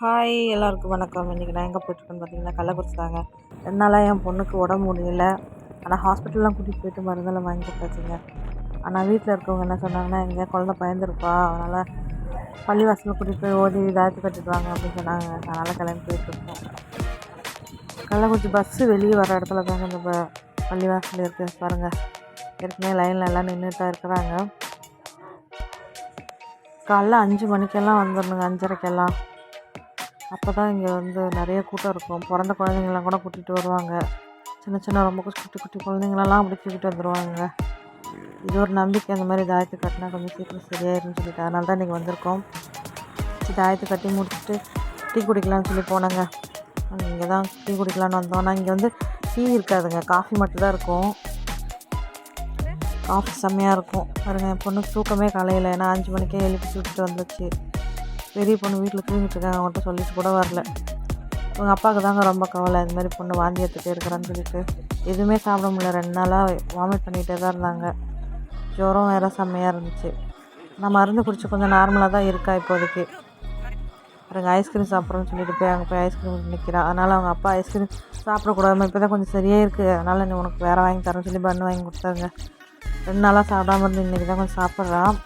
Hi எல்லாருக்கும் வணக்கம். இன்றைக்கி நான் எங்கே போயிட்டுருக்கேன்னு பார்த்தீங்கன்னா கள்ளக்குறிச்சி தாங்க ரெண்டு நாளாக என் பொண்ணுக்கு உடம்பு முடியல. ஆனால் ஹாஸ்பிட்டல்லாம் கூட்டிகிட்டு போயிட்டு மருந்தெல்லாம் வாங்கி கொடுத்தாச்சுங்க ஆனால் வீட்டில் இருக்கவங்க என்ன சொன்னாங்கன்னா எங்கேயா குழந்த பயந்துருப்பா. அதனால் பள்ளிவாசலில் கூட்டிகிட்டு போய் ஓதி தாயத்து கட்டிட்டு வாங்க அப்படின்னு சொன்னாங்க. அதனால் கிளம்பி போயிட்டுருக்கோம். கள்ளக்குறிச்சி பஸ்ஸு வெளியே வர இடத்துல தாங்க இந்த பள்ளிவாசல் இருக்குது பாருங்கள் ஏற்கனவே லைனில் எல்லாம் நின்றுட்டு தான் இருக்கிறாங்க. காலைல அஞ்சு மணிக்கெல்லாம் வந்துடணுங்க அஞ்சரைக்கெல்லாம். அப்போ தான் இங்கே வந்து நிறைய கூட்டம் இருக்கும். பிறந்த குழந்தைங்களாம் கூட கூட்டிகிட்டு வருவாங்க. சின்ன சின்ன ரொம்ப குட்டி குட்டி குழந்தைங்களெல்லாம் அப்படி தூக்கிட்டு வந்துடுவாங்க இது ஒரு நம்பிக்கை. அந்த மாதிரி தாயத்து கட்டினா கொஞ்சம் சீக்கிரம் சரியாயிருன்னு சொல்லிட்டு. அதனால தான் இன்றைக்கி வந்திருக்கோம். சரி தாயத்து கட்டி முடிச்சுட்டு டீ குடிக்கலாம்னு சொல்லி போனாங்க. இங்கே தான் டீ குடிக்கலான்னு வந்தோம். ஆனால் இங்கே வந்து டீ இருக்காதுங்க. காஃபி மட்டும் தான் இருக்கும். காஃபி செம்மையாக இருக்கும். பாருங்கள் என் பொண்ணு தூக்கமே காலையில். ஏன்னா அஞ்சு மணிக்கே எழுப்பி தூக்கிட்டு வந்துச்சு. பெரிய பொண்ணு வீட்டில் தூங்கிட்டு இருக்காங்க அவங்கள்ட்ட சொல்லிட்டு கூட வரல. உங்கள் அப்பாவுக்கு தாங்க ரொம்ப கவலை இந்த மாதிரி பொண்ணு வாந்தி எடுத்துகிட்டே இருக்கிறான்னு சொல்லிட்டு. எதுவுமே சாப்பிட முடியல. ரெண்டு நாளாக வாமிட் பண்ணிகிட்டே தான் இருந்தாங்க. ஜுரம் வேறு செம்மையாக இருந்துச்சு. நான் மருந்து குடிச்சு கொஞ்சம் நார்மலாக தான் இருக்கா இப்போதைக்கு. பாருங்க ஐஸ்கிரீம் சாப்பிட்றோன்னு சொல்லிட்டு போய் அங்கே போய் ஐஸ்கிரீம் நிற்கிறா அதனால் அவங்க அப்பா ஐஸ்கிரீம் சாப்பிடக்கூடாது இப்போ தான் கொஞ்சம் சரியாக இருக்குது அதனால் நீ உனக்கு வேறு வாங்கி தரேன்னு சொல்லி பண்ணு வாங்கி கொடுத்தாங்க. ரெண்டு நாளாக சாப்பிடாம இருந்து இன்றைக்கி தான் கொஞ்சம் சாப்பிட்றான்.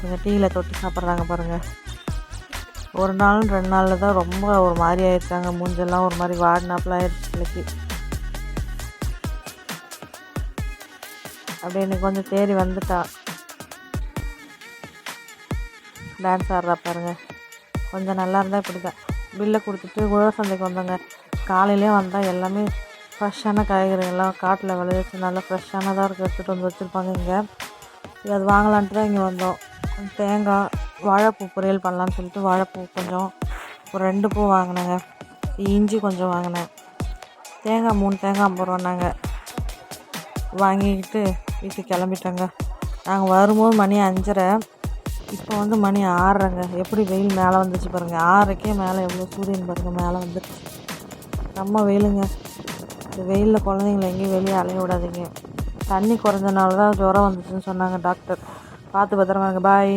பாருங்கள் டீயில் தொட்டு சாப்பிட்றாங்க பாருங்கள் ஒரு நாள் ரெண்டு நாளில் தான் ரொம்ப ஒரு மாதிரி ஆயிருக்காங்க மூஞ்செல்லாம் ஒரு மாதிரி வாடினாப்புல ஆயிடுச்சு பிள்ளைக்கு. அப்படியே எனக்கு கொஞ்சம் தேறி வந்துட்டா. டான்ஸ் ஆடுறா பாருங்க. கொஞ்சம் நல்லா இருந்தால் இப்படி தான் பில்லை கொடுத்துட்டு உழவர் சந்தைக்கு வந்தாங்க. காலையிலே வந்தால் எல்லாமே ஃப்ரெஷ்ஷான காய்கறிகள்லாம் காட்டில் விளைவிச்சு நல்லா ஃப்ரெஷ்ஷானதாக இருக்க எடுத்துகிட்டு வந்து வச்சுருப்பாங்க இங்கே. அது வாங்கலான்ட்டு தான் இங்கே வந்தோம். தேங்காய் வாழைப்பூ பொரியல் பண்ணலான்னு சொல்லிட்டு வாழைப்பூ கொஞ்சம் ஒரு ரெண்டு பூ வாங்கினேங்க. இஞ்சி கொஞ்சம் வாங்கினேன். தேங்காய் மூணு தேங்காய் ஐம்பது ரூபான்னாங்க வாங்கிக்கிட்டு வீட்டுக்கு கிளம்பிட்டோங்க. நாங்கள் வரும்போது மணி அஞ்சரை. இப்போ வந்து மணி ஆறுறங்க எப்படி வெயில் மேலே வந்துச்சு பாருங்கள் ஆறரைக்கே மேலே எவ்வளோ சூரியன் பாருங்கள் மேலே வந்துருச்சு. நம்ம வெயிலுங்க. இந்த வெயிலில் குழந்தைங்கள எங்கேயும் வெளியே அலைய விடாதீங்க. தண்ணி குறைஞ்சனால தான் ஜுரம் வந்துச்சுன்னு சொன்னாங்க டாக்டர். பார்த்து பத்திரமா இருங்க. பாய்